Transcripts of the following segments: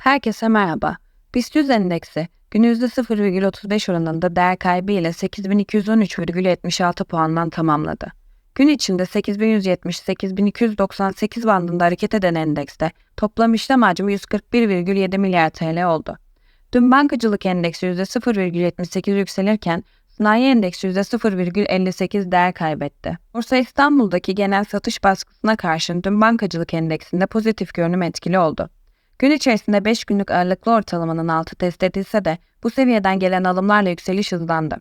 Herkese merhaba. BIST 100 endeksi gün %0,35 oranında değer kaybı ile 8213,76 puandan tamamladı. Gün içinde 8170-8298 bandında hareket eden endekste toplam işlem hacmi 141,7 milyar TL oldu. Dün bankacılık endeksi %0,78 yükselirken sanayi endeksi %0,58 değer kaybetti. Borsa İstanbul'daki genel satış baskısına karşın dün bankacılık endeksinde pozitif görünüm etkili oldu. Gün içerisinde 5 günlük ağırlıklı ortalamanın altı test edilse de bu seviyeden gelen alımlarla yükseliş hızlandı.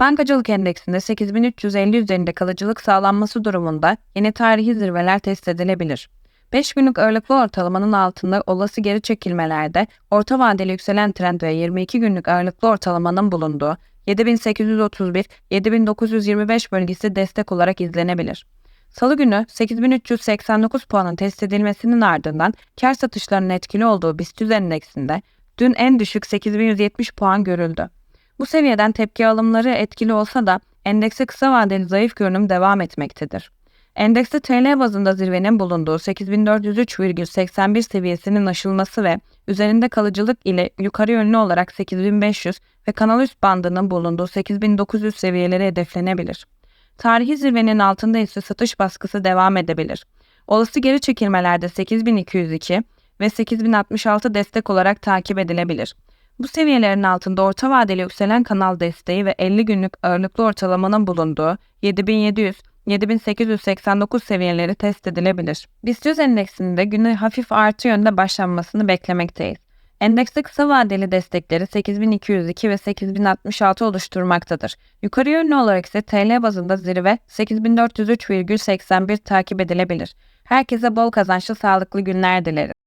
Bankacılık endeksinde 8350 üzerinde kalıcılık sağlanması durumunda yeni tarihi zirveler test edilebilir. 5 günlük ağırlıklı ortalamanın altında olası geri çekilmelerde orta vadeli yükselen trend ve 22 günlük ağırlıklı ortalamanın bulunduğu 7831-7925 bölgesi destek olarak izlenebilir. Salı günü 8389 puanın test edilmesinin ardından kar satışlarının etkili olduğu BIST 100 endeksinde dün en düşük 8170 puan görüldü. Bu seviyeden tepki alımları etkili olsa da endekse kısa vadeli zayıf görünüm devam etmektedir. Endekste TL bazında zirvenin bulunduğu 8403,81 seviyesinin aşılması ve üzerinde kalıcılık ile yukarı yönlü olarak 8500 ve kanal üst bandının bulunduğu 8900 seviyeleri hedeflenebilir. Tarihi zirvenin altında ise satış baskısı devam edebilir. Olası geri çekilmelerde 8202 ve 8066 destek olarak takip edilebilir. Bu seviyelerin altında orta vadeli yükselen kanal desteği ve 50 günlük ağırlıklı ortalamanın bulunduğu 7700 7889 seviyeleri test edilebilir. BIST 100 endeksinde güne hafif artı yönde başlanmasını beklemekteyiz. Endekste kısa vadeli destekleri 8202 ve 8066 oluşturmaktadır. Yukarı yönlü olarak ise TL bazında zirve 8403,81 takip edilebilir. Herkese bol kazançlı sağlıklı günler dileriz.